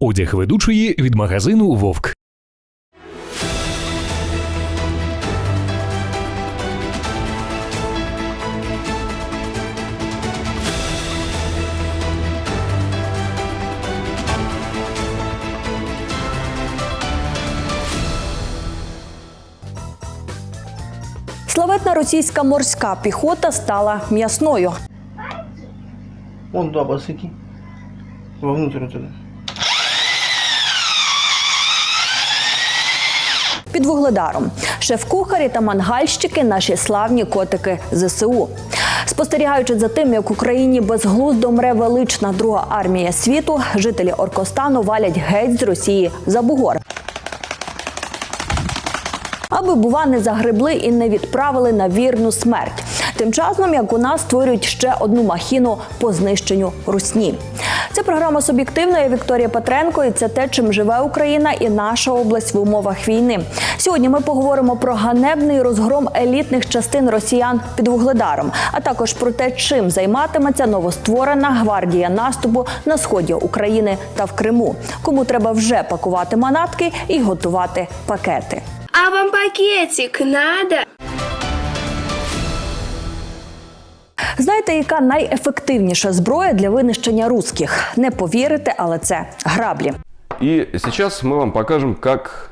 Одяг ведучої від магазину Вовк. Славетна російська морська піхота стала м'ясною. Вон туда посыки. Вовнутрь вот Під вугледаром шеф-кухарі та мангальщики наші славні котики ЗСУ. Спостерігаючи за тим, як Україні безглуздо мре велична друга армія світу, жителі Оркостану валять геть з Росії за бугор. Аби бува не загребли і не відправили на вірну смерть. Тим часом, як у нас створюють ще одну махіну по знищенню русні. Це програма суб'єктивна. Я Вікторія Петренко, і це те, чим живе Україна і наша область в умовах війни. Сьогодні ми поговоримо про ганебний розгром елітних частин росіян під вугледаром, а також про те, чим займатиметься новостворена гвардія наступу на сході України та в Криму. Кому треба вже пакувати манатки і готувати пакети. А вам пакетик надо? Знаєте, яка найефективніша зброя для винищення русських? Не повірите, але це граблі. І зараз ми вам покажемо, как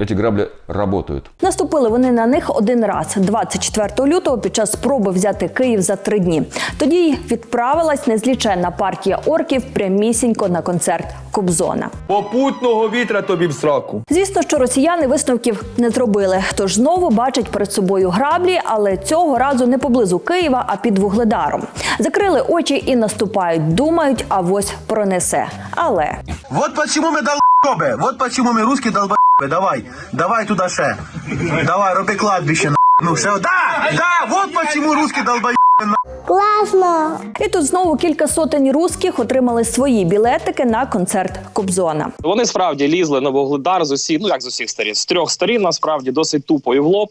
эти грабли работают. Наступили вони на них один раз 24 лютого під час спроби взяти Київ за три дні. Тоді й відправилась незліченна партія орків прямісінько на концерт Кобзона. Попутного вітра тобі в сраку. Звісно, що росіяни висновків не зробили, тож знову бачать перед собою граблі, але цього разу не поблизу Києва, а під вугледаром. Закрили очі і наступають, думають, авось пронесе. Але Вот почему мы долбоебы. Вот почему мы русские долбоебы. Давай, давай туда ше. Давай, роби кладбище на. Ну все, да, да, вот почему русские Класно! і тут знову кілька сотень русських отримали свої білетики на концерт Кобзона. Вони справді лізли на вугледар з усіх, ну як з усіх сторін, з трьох сторін, насправді досить тупо і в лоб.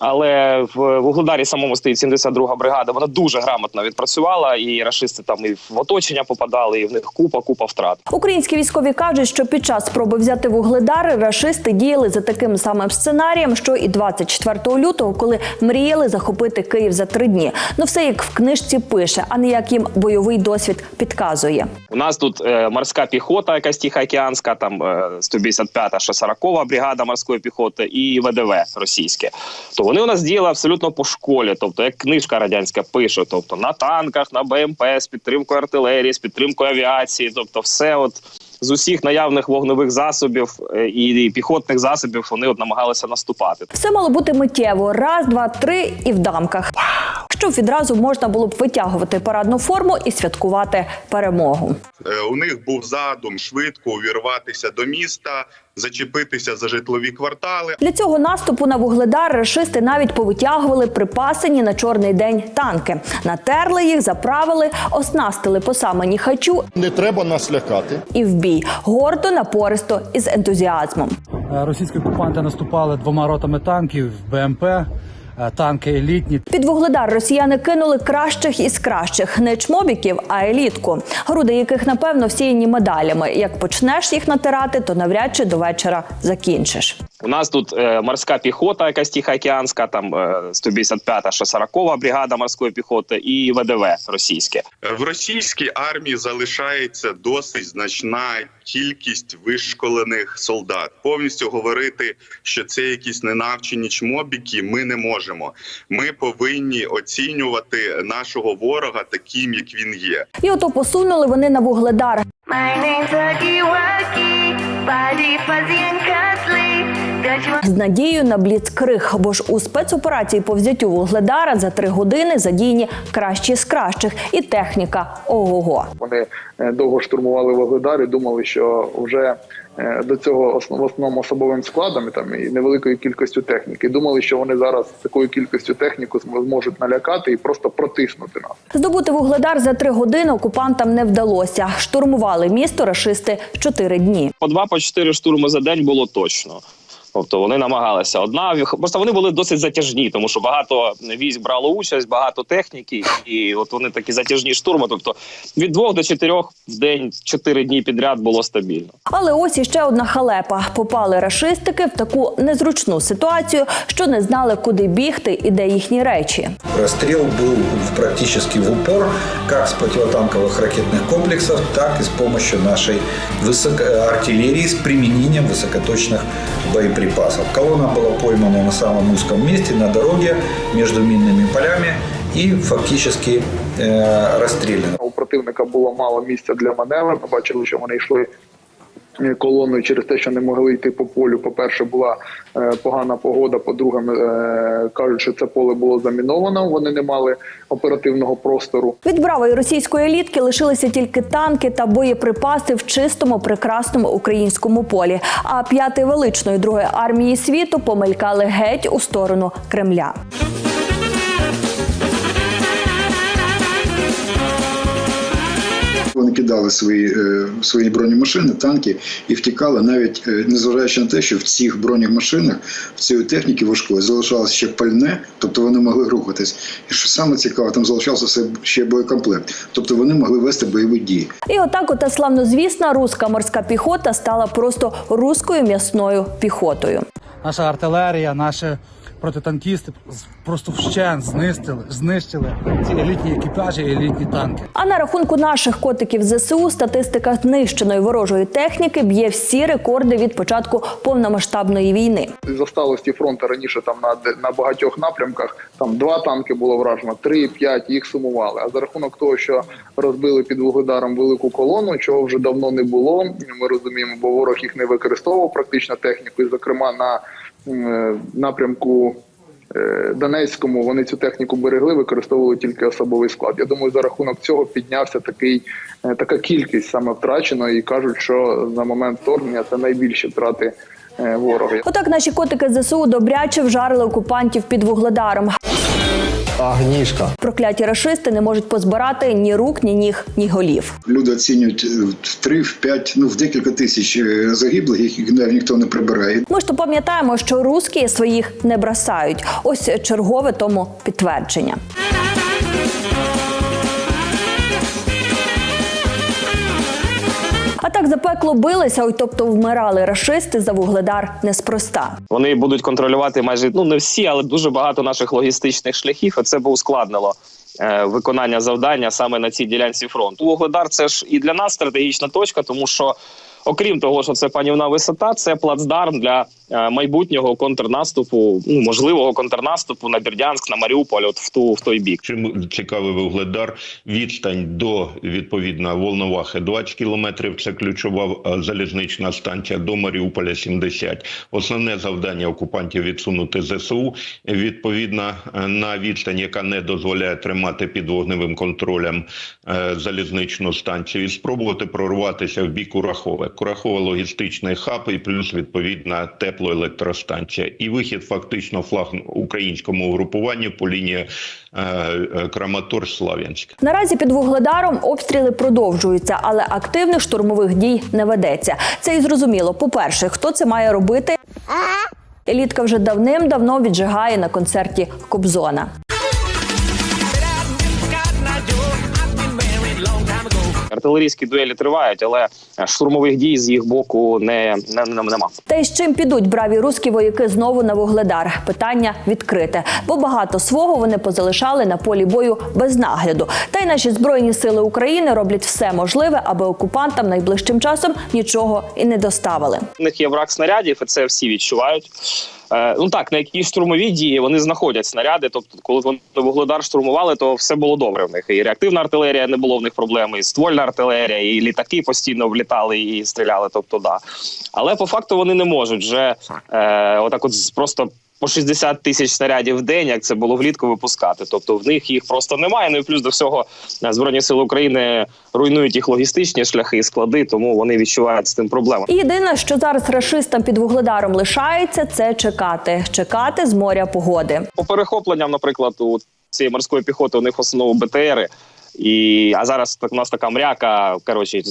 Але в вугледарі самому стоїть 72-га бригада. Вона дуже грамотно відпрацювала, і рашисти там і в оточення попадали, і в них купа, купа втрат. Українські військові кажуть, що під час спроби взяти вугледари рашисти діяли за таким самим сценарієм, що і 24 лютого, коли мріяли захопити Київ за три дні. Ну все як в книжці пише, а не як їм бойовий досвід підказує. У нас тут е, морська піхота, якась тихоокеанська, там е, 155-та, що 40-га бригада морської піхоти, і ВДВ російське. То вони у нас діяли абсолютно по школі, тобто як книжка радянська пише, тобто на танках, на БМП, з підтримкою артилерії, з підтримкою авіації, тобто все от. З усіх наявних вогневих засобів е, і піхотних засобів вони от намагалися наступати. Все мало бути миттєво: раз, два, три і в дамках. Щоб відразу можна було б витягувати парадну форму і святкувати перемогу. Е, У них був задум швидко увірватися до міста, зачепитися за житлові квартали. Для цього наступу на вугледар рашисти навіть повитягували припасені на чорний день танки, натерли їх, заправили, оснастили по самені хачу Не треба нас лякати. і в бій гордо, напористо і з ентузіазмом. Е, Російські окупанти наступали двома ротами танків БМП, танки елітні. Під вугледар росіяни кинули кращих із кращих не чмобіків, а елітку, груди яких напевно всіяні медалями. Як почнеш їх натирати, то навряд чи до вечора закінчиш. У нас тут е, морська піхота, якась тихоокеанська, там е, 155-та, що 40-га бригада морської піхоти, і ВДВ російське. Е, В російській армії залишається досить значна кількість вишколених солдат. Повністю говорити, що це якісь ненавчені чмобіки, ми не можемо. Ми повинні оцінювати нашого ворога таким, як він є. І ото посунули вони на вугледар. З надією на бліцкриг, бо ж у спецоперації по взяттю вугледара за три години задіяні кращі з кращих і техніка ого-го. Вони е, довго штурмували Вугледар і думали, що вже до цього основ- в основному особовим складом і там і невеликою кількістю техніки. Думали, що вони зараз такою кількістю техніку зм- зможуть налякати і просто протиснути нас. Здобути вугледар за три години окупантам не вдалося. Штурмували місто рашисти чотири дні. По два, по чотири штурми за день було точно. Тобто вони намагалися. Одна просто вони були досить затяжні, тому що багато військ брало участь, багато техніки, і от вони такі затяжні штурми. Тобто від двох до чотирьох в день, чотири дні підряд було стабільно. Але ось іще одна халепа. Попали рашистики в таку незручну ситуацію, що не знали, куди бігти і де їхні речі. Расстрел был в- практически в упор, как с противотанковых ракетных комплексов, так и с помощью нашей высоко- артиллерии с применением высокоточных боеприпасов. Колонна была поймана на самом узком месте, на дороге, между минными полями и фактически э, расстреляна. У противника було мало місця для маневру. Ми бачили, що вони йшли е, колоною через те, що не могли йти по полю. По-перше, була е, погана погода. По-друге, е, кажуть, що це поле було заміновано. Вони не мали оперативного простору. Від бравої російської елітки лишилися тільки танки та боєприпаси в чистому, прекрасному українському полі. А п'ятий величної другої армії світу помелькали геть у сторону Кремля. Вони кидали свої, е, свої бронемашини, танки і втікали, навіть е, незважаючи на те, що в цих бронемашинах, в цієї техніки важкої залишалося ще пальне, тобто вони могли рухатись. І що саме цікаво, там залишався все ще боєкомплект, тобто вони могли вести бойові дії. І отак ота славнозвісна руська морська піхота стала просто руською м'ясною піхотою. Наша артилерія, наші протитанкісти з- просто вщент знищили, знищили ці елітні екіпажі і елітні танки. А на рахунку наших котиків ЗСУ статистика знищеної ворожої техніки б'є всі рекорди від початку повномасштабної війни. За сталості фронту раніше там на, де- на багатьох напрямках там два танки було вражено, три, п'ять їх сумували. А за рахунок того, що розбили під вугледаром велику колону, чого вже давно не було. Ми розуміємо, бо ворог їх не використовував практично техніку, і зокрема на напрямку. е, Донецькому вони цю техніку берегли, використовували тільки особовий склад. Я думаю, за рахунок цього піднявся такий е, така кількість саме втрачено, і кажуть, що на момент вторгнення це найбільші втрати е, ворога. Отак наші котики ЗСУ добряче вжарили окупантів під вугледаром. Агнішка. Прокляті рашисти не можуть позбирати ні рук, ні ніг, ні голів. Люди оцінюють е, в три, в п'ять, ну в декілька тисяч е, загиблих, яких навіть ніхто не прибирає. Ми ж то пам'ятаємо, що русські своїх не бросають. Ось чергове тому підтвердження. Так запекло билися, ой, тобто вмирали рашисти за вугледар неспроста. Вони будуть контролювати майже ну не всі, але дуже багато наших логістичних шляхів. а це би ускладнило е, виконання завдання саме на цій ділянці фронту. Вугледар це ж і для нас стратегічна точка, тому що. Окрім того, що це панівна висота, це плацдарм для е, майбутнього контрнаступу, ну можливого контрнаступу на Бердянськ, на Маріуполь, от в ту в той бік. Чим цікавий вугледар? Відстань до відповідно Волновахи 20 кілометрів. Це ключова е, залізнична станція до Маріуполя 70. Основне завдання окупантів відсунути ЗСУ відповідно е, на відстань, яка не дозволяє тримати під вогневим контролем залізничну станцію, і спробувати прорватися в бік Курахове. Курахове логістичний хаб і плюс відповідна теплоелектростанція. І вихід фактично флаг українському угрупуванню по лінії е, е, Краматор-Слав'янськ. Наразі під вугледаром обстріли продовжуються, але активних штурмових дій не ведеться. Це і зрозуміло. По-перше, хто це має робити? Елітка вже давним-давно віджигає на концерті Кобзона. Артилерійські дуелі тривають, але штурмових дій з їх боку не, не, не нема. Та й з чим підуть браві руські вояки знову на вугледар? Питання відкрите, бо багато свого вони позалишали на полі бою без нагляду. Та й наші збройні сили України роблять все можливе, аби окупантам найближчим часом нічого і не доставили. У них є брак снарядів, і це всі відчувають. Е, ну так, на якісь штурмові дії вони знаходять снаряди. Тобто, коли вони вугледар штурмували, то все було добре в них. І реактивна артилерія не було в них проблем, і ствольна артилерія, і літаки постійно влітали і стріляли. Тобто, да. Але по факту вони не можуть вже е, отак, от просто. По 60 тисяч снарядів в день, як це було влітку, випускати. Тобто в них їх просто немає. Ну і плюс до всього е, збройні сили України руйнують їх логістичні шляхи і склади, тому вони відчувають з тим проблеми. І єдине, що зараз рашистам під вугледаром лишається, це чекати, чекати з моря погоди. по перехопленням, наприклад, у цієї морської піхоти у них в основному БТРи. І а зараз так у нас така мряка. Коротше,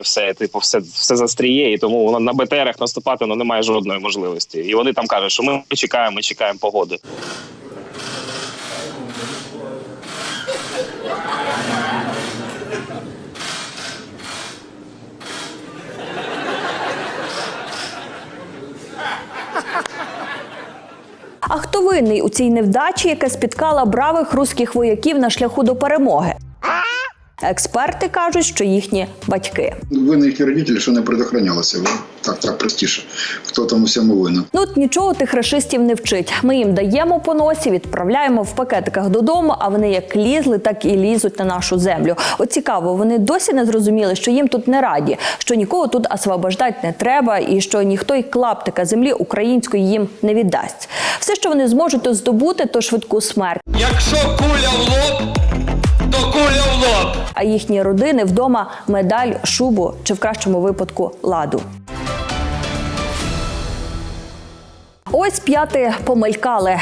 Все, типу, все, все застріє, і тому воно на БТРах наступати ну, немає жодної можливості. І вони там кажуть, що ми чекаємо, ми чекаємо погоди. А хто винний у цій невдачі, яка спіткала бравих руських вояків на шляху до перемоги? Експерти кажуть, що їхні батьки. Винні їхні родителі, що не предохранялися. Ви- Так, так простіше. Хто там у всьому винен? Ну от нічого тих рашистів не вчить. Ми їм даємо по носі, відправляємо в пакетиках додому, а вони як лізли, так і лізуть на нашу землю. От цікаво, вони досі не зрозуміли, що їм тут не раді, що нікого тут освобождати не треба, і що ніхто й клаптика землі української їм не віддасть. Все, що вони зможуть то здобути, то швидку смерть. Якщо куля в лоб, то куля в лоб. А їхні родини вдома медаль, шубу чи в кращому випадку ладу. Ось п'яти помелькали.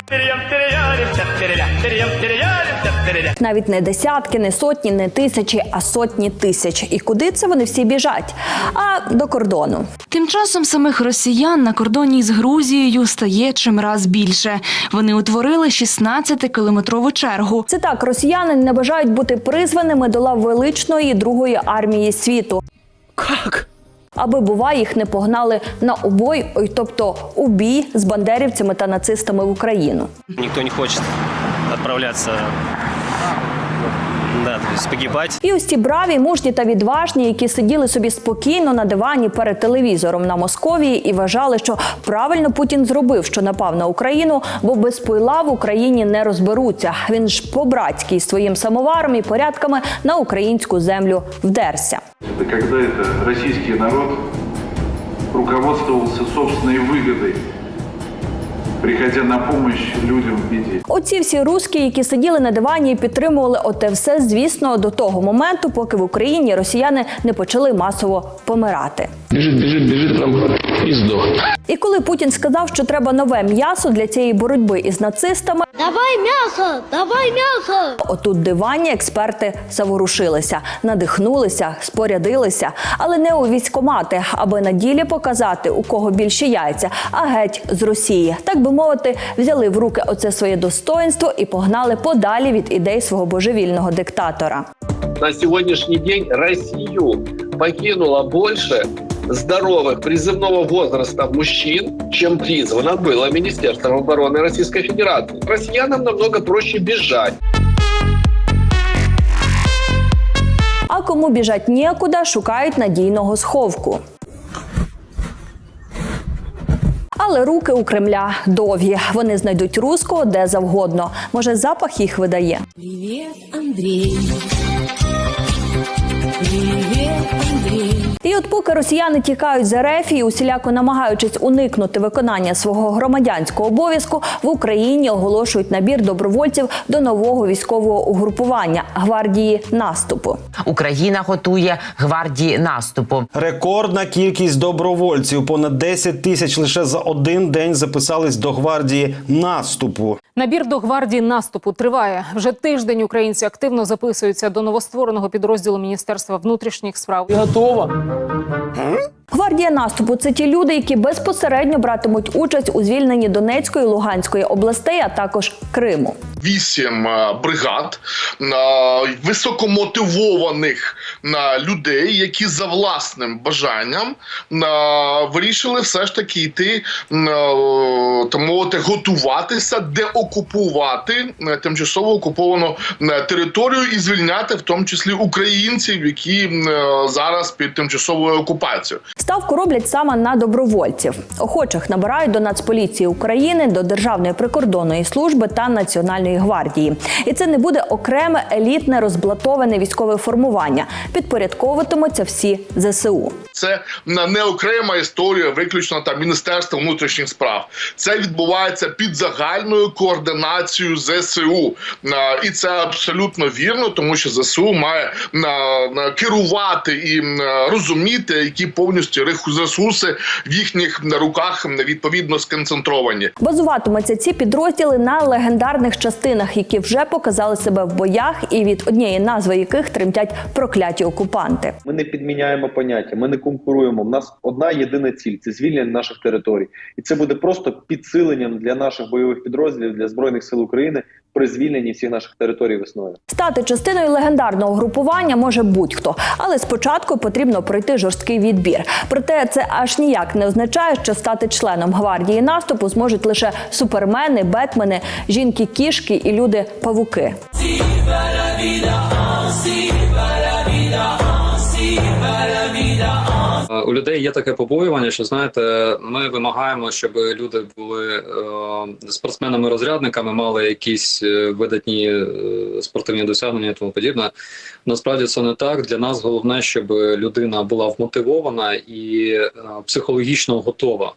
Навіть не десятки, не сотні, не тисячі, а сотні тисяч. І куди це вони всі біжать? А до кордону. Тим часом самих росіян на кордоні з Грузією стає чимраз більше. Вони утворили 16-кілометрову чергу. Це так, росіяни не бажають бути призваними до лав величної другої армії світу. Как? Аби бува їх не погнали на обой, ой, тобто у бій з бандерівцями та нацистами в Україну. Ніхто не хоче есть погибать. І ось ці браві, мужні та відважні, які сиділи собі спокійно на дивані перед телевізором на Московії і вважали, що правильно Путін зробив, що напав на Україну, бо без пойла в Україні не розберуться. Він ж по-братськи своїм самоваром і порядками на українську землю вдерся. Это когда это российский народ руководствовался собственной выгодой, приходя на помощь людям в беде. Оці всі руски, які сиділи на дивані і підтримували оте все, звісно, до того моменту, поки в Україні росіяни не почали масово помирати. Біжить, біжить, біжить нам і здох. І коли Путін сказав, що треба нове м'ясо для цієї боротьби із нацистами, Давай мясо! Давай мясо! отут диванні експерти заворушилися, надихнулися, спорядилися, але не у військомати, аби на ділі показати, у кого більше яйця, а геть з Росії. Так би мовити, взяли в руки оце своє достоинство і погнали подалі від ідей свого божевільного диктатора. На сегодняшний день Россию покинуло больше здоровых призывного возраста мужчин, чем призвано было Министерством обороны Российской Федерации. Россиянам намного проще бежать. А кому біжать нікуди, шукають надійного сховку. Але руки у Кремля довгі. Вони знайдуть руського де завгодно. Може, запах їх видає. Привіт, Андрій. Андрей. І от поки росіяни тікають з РФ і усіляко намагаючись уникнути виконання свого громадянського обов'язку, в Україні оголошують набір добровольців до нового військового угрупування гвардії наступу. Україна готує гвардії наступу. Рекордна кількість добровольців. Понад 10 тисяч лише за один день записались до гвардії наступу. Набір до гвардії наступу триває. Вже тиждень українці активно записуються до новоствореного підрозділу Міністерства внутрішніх справ. Готова? Гвардія наступу це ті люди, які безпосередньо братимуть участь у звільненні Донецької, Луганської областей, а також Криму. вісім е, бригад е, високомотивованих е, людей, які за власним бажанням вирішили все ж таки йти так мовити, готуватися, деокупувати тимчасово окуповану територію і звільняти в тому числі українців, які зараз під тимчасовою окупацією. Ставку роблять саме на добровольців. Охочих набирають до Нацполіції України, до Державної прикордонної служби та Національної гвардії. І це не буде окреме елітне розблатоване військове формування. Підпорядковуватимуться всі ЗСУ. Це не окрема історія, виключно там Міністерства внутрішніх справ. Це відбувається під загальною координацією ЗСУ, і це абсолютно вірно, тому що ЗСУ має керувати і розуміти, які повністю ресурси в їхніх руках відповідно сконцентровані. Базуватимуться ці підрозділи на легендарних частинах, які вже показали себе в боях, і від однієї назви яких тремтять прокляті окупанти. Ми не підміняємо поняття, ми не конкуруємо. У нас одна єдина ціль це звільнення наших територій, і це буде просто підсиленням для наших бойових підрозділів для збройних сил України при звільненні всіх наших територій весною. Стати частиною легендарного групування може будь-хто, але спочатку потрібно пройти жорсткий відбір. Проте це аж ніяк не означає, що стати членом гвардії наступу зможуть лише супермени, бетмени, жінки-кішки і люди-павуки. У людей є таке побоювання, що знаєте, ми вимагаємо, щоб люди були е, спортсменами-розрядниками, мали якісь е, видатні е, спортивні досягнення і тому подібне. Насправді це не так. Для нас головне, щоб людина була вмотивована і е, психологічно готова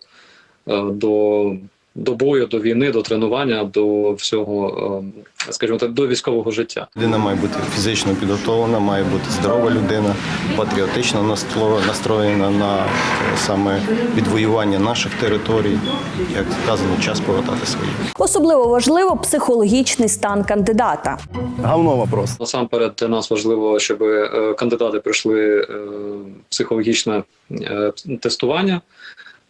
е, до, до бою, до війни, до тренування, до всього, е, скажімо так, до військового життя. Людина має бути фізично підготовлена, має бути здорова людина, патріотично настро- настроєна на е, саме відвоювання наших територій. Як сказано, час повертати свої. Особливо важливо психологічний стан кандидата. Говно вопрос. Насамперед для нас важливо, щоб е, кандидати пройшли е, психологічне тестування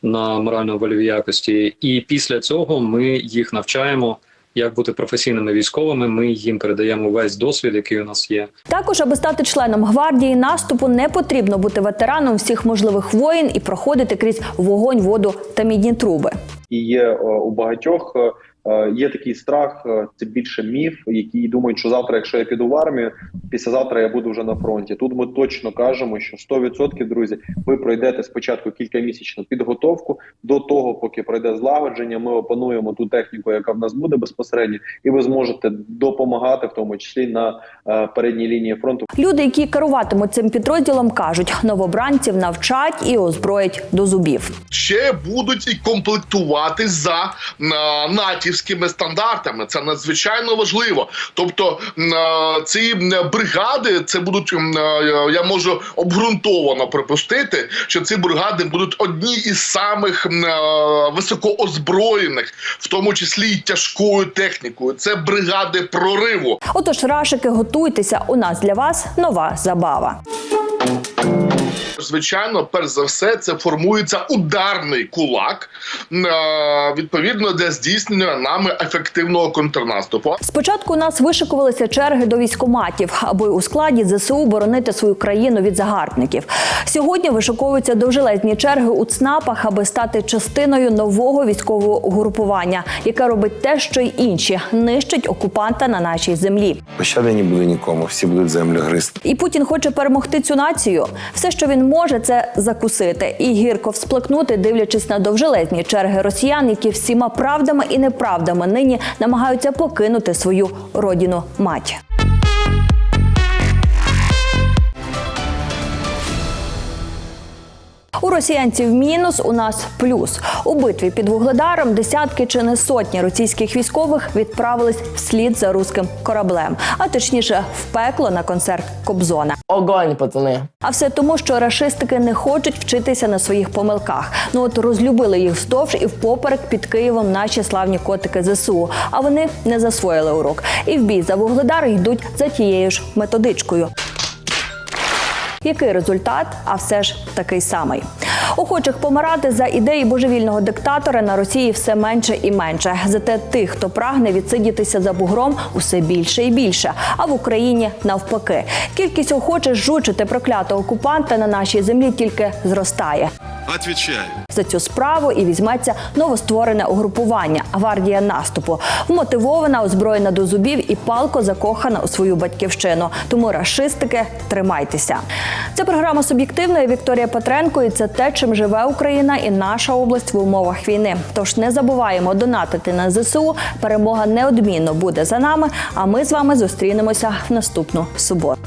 на морально-вольові якості, і після цього ми їх навчаємо. Як бути професійними військовими, ми їм передаємо весь досвід, який у нас є. Також, аби стати членом гвардії наступу, не потрібно бути ветераном всіх можливих воїн і проходити крізь вогонь, воду та мідні труби. І є е, у багатьох е, є такий страх, е, це більше міф, які думають, що завтра, якщо я піду в армію, післязавтра я буду вже на фронті. Тут ми точно кажемо, що 100%, друзі, ви пройдете спочатку кількамісячну підготовку до того, поки пройде злагодження. Ми опануємо ту техніку, яка в нас буде безпосередньо, і ви зможете допомагати, в тому числі на е, передній лінії фронту. Люди, які керуватимуть цим підрозділом, кажуть, новобранців навчать і озброять до зубів. ще будуть і комплектувати за е, натівськими стандартами. Це надзвичайно важливо. Тобто е, ці бригади, це будуть е, я можу обґрунтовано припустити, що ці бригади будуть одні із самих е, високоозброєних, в тому числі й тяжкою технікою. Це бригади прориву. Отож, рашики, готуйтеся. У нас для вас нова забава. Звичайно, перш за все, це формується ударний кулак е, відповідно для здійснення нами ефективного контрнаступу. Спочатку у нас вишикувалися черги до військоматів, аби у складі ЗСУ боронити свою країну від загарбників. Сьогодні вишиковуються довжелезні черги у ЦНАПах, аби стати частиною нового військового угрупування, яке робить те, що й інші нищить окупанта на нашій землі. Пощади не буде нікому, всі будуть землю гризти. І Путін хоче перемогти цю націю. Все, що він може, це закусити і гірко всплакнути, дивлячись на довжелезні черги росіян, які всіма правдами і неправдами нині намагаються покинути свою родину мать. У росіянців мінус, у нас плюс. У битві під вугледаром десятки чи не сотні російських військових відправились вслід за руським кораблем, а точніше в пекло на концерт Кобзона. Огонь, пацани. А все тому, що рашистики не хочуть вчитися на своїх помилках. Ну от розлюбили їх вздовж і впоперек під Києвом наші славні котики ЗСУ. А вони не засвоїли урок. І в бій за вугледар йдуть за тією ж методичкою. Який результат? А все ж такий самий. Охочих помирати за ідеї божевільного диктатора на Росії все менше і менше. Зате тих, хто прагне відсидітися за бугром, усе більше і більше. А в Україні навпаки. Кількість охочих жучити проклятого окупанта на нашій землі тільки зростає. Отвечаю. За цю справу і візьметься новостворене угрупування гвардія наступу, вмотивована, озброєна до зубів і палко закохана у свою батьківщину. Тому рашистики, тримайтеся. Це програма суб'єктивна Вікторія Петренко. І це те, чим живе Україна і наша область в умовах війни. Тож не забуваємо донатити на ЗСУ. Перемога неодмінно буде за нами. А ми з вами зустрінемося в наступну суботу.